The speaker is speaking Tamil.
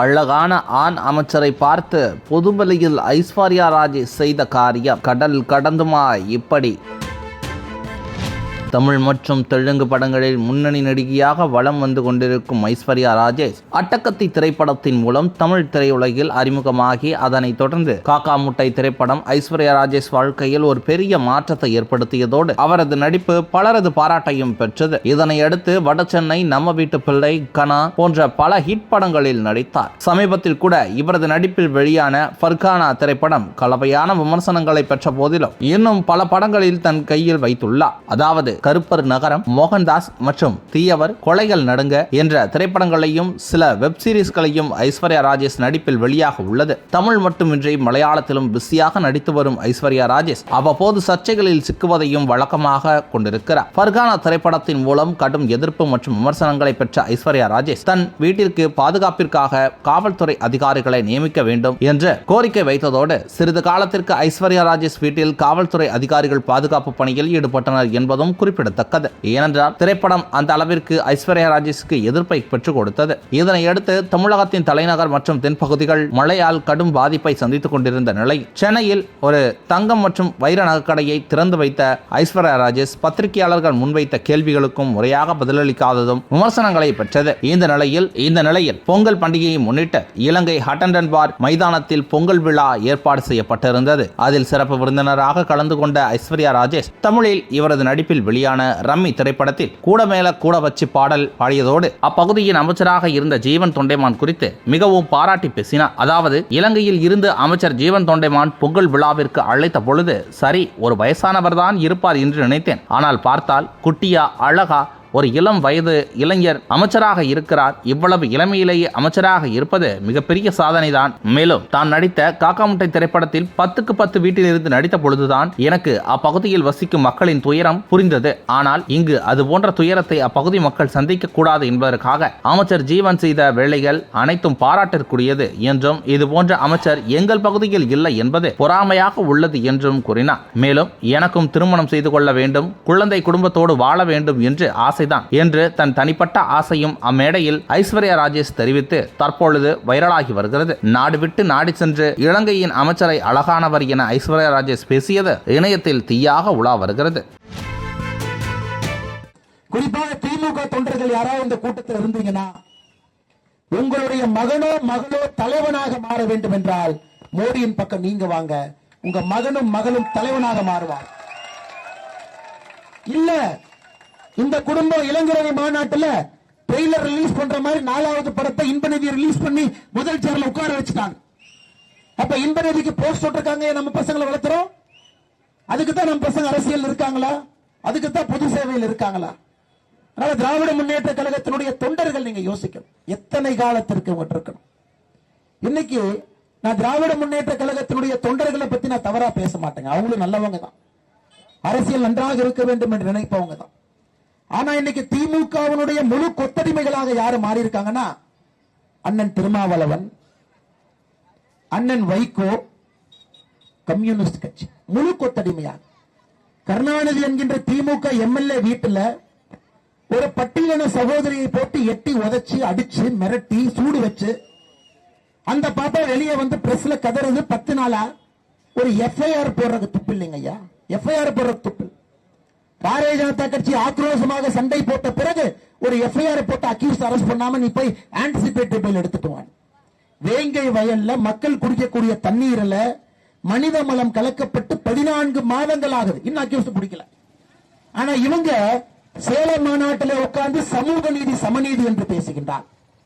அழகான ஆண் அமைச்சரை பார்த்து பொதுவெளியில் ஐஸ்வர்யா ராஜே செய்த காரியம். கடல் கடந்துமா இப்படி? தமிழ் மற்றும் தெலுங்கு படங்களில் முன்னணி நடிகையாக வலம் வந்து கொண்டிருக்கும் ஐஸ்வர்யா ராஜேஷ் அட்டக்கத்தி திரைப்படத்தின் மூலம் தமிழ் திரையுலகில் அறிமுகமாகி அதனைத் தொடர்ந்து காக்கா முட்டை திரைப்படம் ஐஸ்வர்யா ராஜேஷ் வாழ்க்கையில் ஒரு பெரிய மாற்றத்தை ஏற்படுத்தியதோடு அவரது நடிப்பு பலரது பாராட்டையும் பெற்றது. இதனை அடுத்து வடசென்னை நம்ம வீட்டு பிள்ளை கனா போன்ற பல ஹிட் படங்களில் நடித்தார். சமீபத்தில் கூட இவரது நடிப்பில் வெளியான ஃபர்கானா திரைப்படம் கலவையான விமர்சனங்களை பெற்ற போதிலும் இன்னும் பல படங்களில் தன் கையில் வைத்துள்ளார். அதாவது கருப்பர் நகரம் மோகன்தாஸ் மற்றும் தீயவர் கொலைகள் நடுங்க என்ற திரைப்படங்களையும் சில வெப் சீரிஸ்களையும் ஐஸ்வர்யா ராஜேஷ் நடிப்பில் வெளியாக உள்ளது. தமிழ் மட்டுமின்றி மலையாளத்திலும் பிஸியாக நடித்து வரும் ஐஸ்வர்யா ராஜேஷ் அவ்வப்போது சர்ச்சைகளில் சிக்குவதையும் வழக்கமாக கொண்டிருக்கிறார். ஃபர்கானா திரைப்படத்தின் மூலம் கடும் எதிர்ப்பு மற்றும் விமர்சனங்களை பெற்ற ஐஸ்வர்யா ராஜேஷ் தன் வீட்டிற்கு பாதுகாப்பிற்காக காவல்துறை அதிகாரிகளை நியமிக்க வேண்டும் என்று கோரிக்கை வைத்ததோடு சிறிது காலத்திற்கு ஐஸ்வர்யா ராஜேஷ் வீட்டில் காவல்துறை அதிகாரிகள் பாதுகாப்பு பணியில் ஈடுபட்டனர் என்பதும் குறிப்பிடத்தக்கது. ஏனென்றால் திரைப்படம் அந்த அளவிற்கு ஐஸ்வர்யா ராஜேஷுக்கு எதிர்ப்பை பெற்றுக் கொடுத்தது. இதனையடுத்து தமிழகத்தின் தலைநகர் மற்றும் தென்பகுதிகள் மழையால் கடும் பாதிப்பை சந்தித்துக் கொண்டிருந்த நிலை சென்னையில் ஒரு தங்கம் மற்றும் வைர நகைக்கடையை திறந்து வைத்த ஐஸ்வர்யா ராஜேஷ் பத்திரிகையாளர்கள் முன்வைத்த கேள்விகளுக்கும் முறையாக பதிலளிக்காததும் விமர்சனங்களை பெற்றது. இந்த நிலையில் இந்த நிலையில் பொங்கல் பண்டிகையை முன்னிட்டு இலங்கை ஹட்டன்டன் பார் மைதானத்தில் பொங்கல் விழா ஏற்பாடு செய்யப்பட்டிருந்தது. அதில் சிறப்பு விருந்தினராக கலந்து கொண்ட ஐஸ்வர்யா ராஜேஷ் தமிழில் இவரது நடிப்பில் வெளியான ரம்மி திரைப்படத்தில் கூட மேல கூட வச்சு பாடல் பாடியதோடு அப்பகுதியின் அமைச்சராக இருந்த ஜீவன் தொண்டைமான் குறித்து மிகவும் பாராட்டி பேசினார். அதாவது இலங்கையில் இருந்து அமைச்சர் ஜீவன் தொண்டைமான் பொங்கல் விழாவிற்கு அழைத்த பொழுது சரி ஒரு வயசானவர் தான் இருப்பார் என்று நினைத்தேன். ஆனால் பார்த்தால் குட்டியா அழகா ஒரு இளம் வயது இளைஞர் அமைச்சராக இருக்கிறார். இவ்வளவு இளமையிலேயே அமைச்சராக இருப்பது மிகப்பெரிய சாதனை தான் மேலும் தான் நடித்த காக்காமுட்டை திரைப்படத்தில் பத்துக்கு பத்து வீட்டில் இருந்து நடித்த பொழுதுதான் எனக்கு அப்பகுதியில் வசிக்கும் மக்களின் துயரம் புரிந்தது. ஆனால் இங்கு அது போன்ற துயரத்தை அப்பகுதி மக்கள் சந்திக்க கூடாது என்பதற்காக அமைச்சர் ஜீவன் செய்த வேலைகள் அனைத்தும் பாராட்டிற்குரியது என்றும் இது போன்ற அமைச்சர் எங்கள் பகுதியில் இல்லை என்பது பொறாமையாக உள்ளது என்றும் கூறினார். மேலும் எனக்கும் திருமணம் செய்து கொள்ள வேண்டும் குழந்தை குடும்பத்தோடு வாழ வேண்டும் என்று ஆசை ஆசைதான் என்று தன் தனிப்பட்ட ஆசையும் அம்மேடையில் ஐஸ்வர்யா ராஜேஷ் தெரிவித்து தற்பொழுது வைரலாகி வருகிறது. நாடு விட்டு நாடி சென்று இலங்கையின் அமைச்சரை அழகானவர் என ஐஸ்வர்யா ராஜேஷ் பேசியது இணையத்தில் தீயாக உலா வருகிறது. குறிப்பாக திமுக தொண்டர்கள் யாராவது இந்த கூட்டத்தில் இருந்தீங்கன்னா உங்களுடைய மகனோ மகளோ தலைவனாக மாற வேண்டும் என்றால் மோடியின் பக்கம் நீங்க வாங்க. உங்க மகனும் மகளும் தலைவனாக மாறுவார். இல்ல இந்த குடும்பம் இளைஞரணி மாநாட்டுல ட்ரெய்லர் ரிலீஸ் பண்ற மாதிரி நாலாவது படத்தை இன்பநிதி ரிலீஸ் பண்ணி முதல் சேர்ல உட்கார வச்சுட்டாங்க. அப்ப இன்பநிதிக்கு போஸ்ட் போட்டிருக்காங்க. நம்ம பசங்களை வளர்த்துறோம்? அதுக்கு தான் நம்ம பசங்க அரசியல் இருக்காங்களா? அதுக்கு தான் பொது சேவையில் இருக்காங்களா? அதனால திராவிட முன்னேற்ற கழகத்தினுடைய தொண்டர்கள் நீங்க யோசிக்கணும். எத்தனை காலத்திற்கு உங்கள்கிட்ட இருக்கணும்? இன்னைக்கு நான் திராவிட முன்னேற்ற கழகத்தினுடைய தொண்டர்களை பத்தி நான் தவறா பேச மாட்டேங்க. அவங்களும் நல்லவங்க தான். அரசியல் நன்றாக இருக்க வேண்டும் என்று நினைப்பவங்க தான். ஆனா இன்னைக்கு திமுகவினுடைய முழு கொத்தடிமைகளாக யாரு மாறி இருக்காங்கன்னா அண்ணன் திருமாவளவன் அண்ணன் வைகோ கம்யூனிஸ்ட் கட்சி. முழு கொத்தடிமையாக. கருணாநிதி என்கின்ற திமுக எம்எல்ஏ வீட்டுல ஒரு பட்டியலின சகோதரியை போட்டு எட்டி உதச்சி அடிச்சு மிரட்டி சூடு வச்சு அந்த பாப்பா வெளியே வந்து பிரஸ்ல கதறது பத்து நாளா ஒரு எஃப்ஐஆர் போடுறது துப்பு இல்லைங்க ஐயா. எஃப்ஐஆர் போடுறது துப்பு பாரதிய ஜனதா கட்சி ஆக்ரோஷமாக சண்டை போட்ட பிறகு ஒரு எஃப்ஐஆர் போட்டு அக்யூஸ் அரெஸ்ட் பண்ணாம நீ போய் ஆன்டிசிபேட்டரி பெயில் எடுத்துட்டு வாங்க வேங்கை வயல்ல மக்கள் குடிக்கக்கூடிய தண்ணீர்ல மனித மலம் கலக்கப்பட்டு பதினான்கு மாதங்கள் ஆகுது இன்னும் அக்யூஸ் பிடிக்கல ஆனா இவங்க சேலம் மாநாட்டில் உட்கார்ந்து சமூக நீதி சமநீதி என்று பேசுகின்றார்.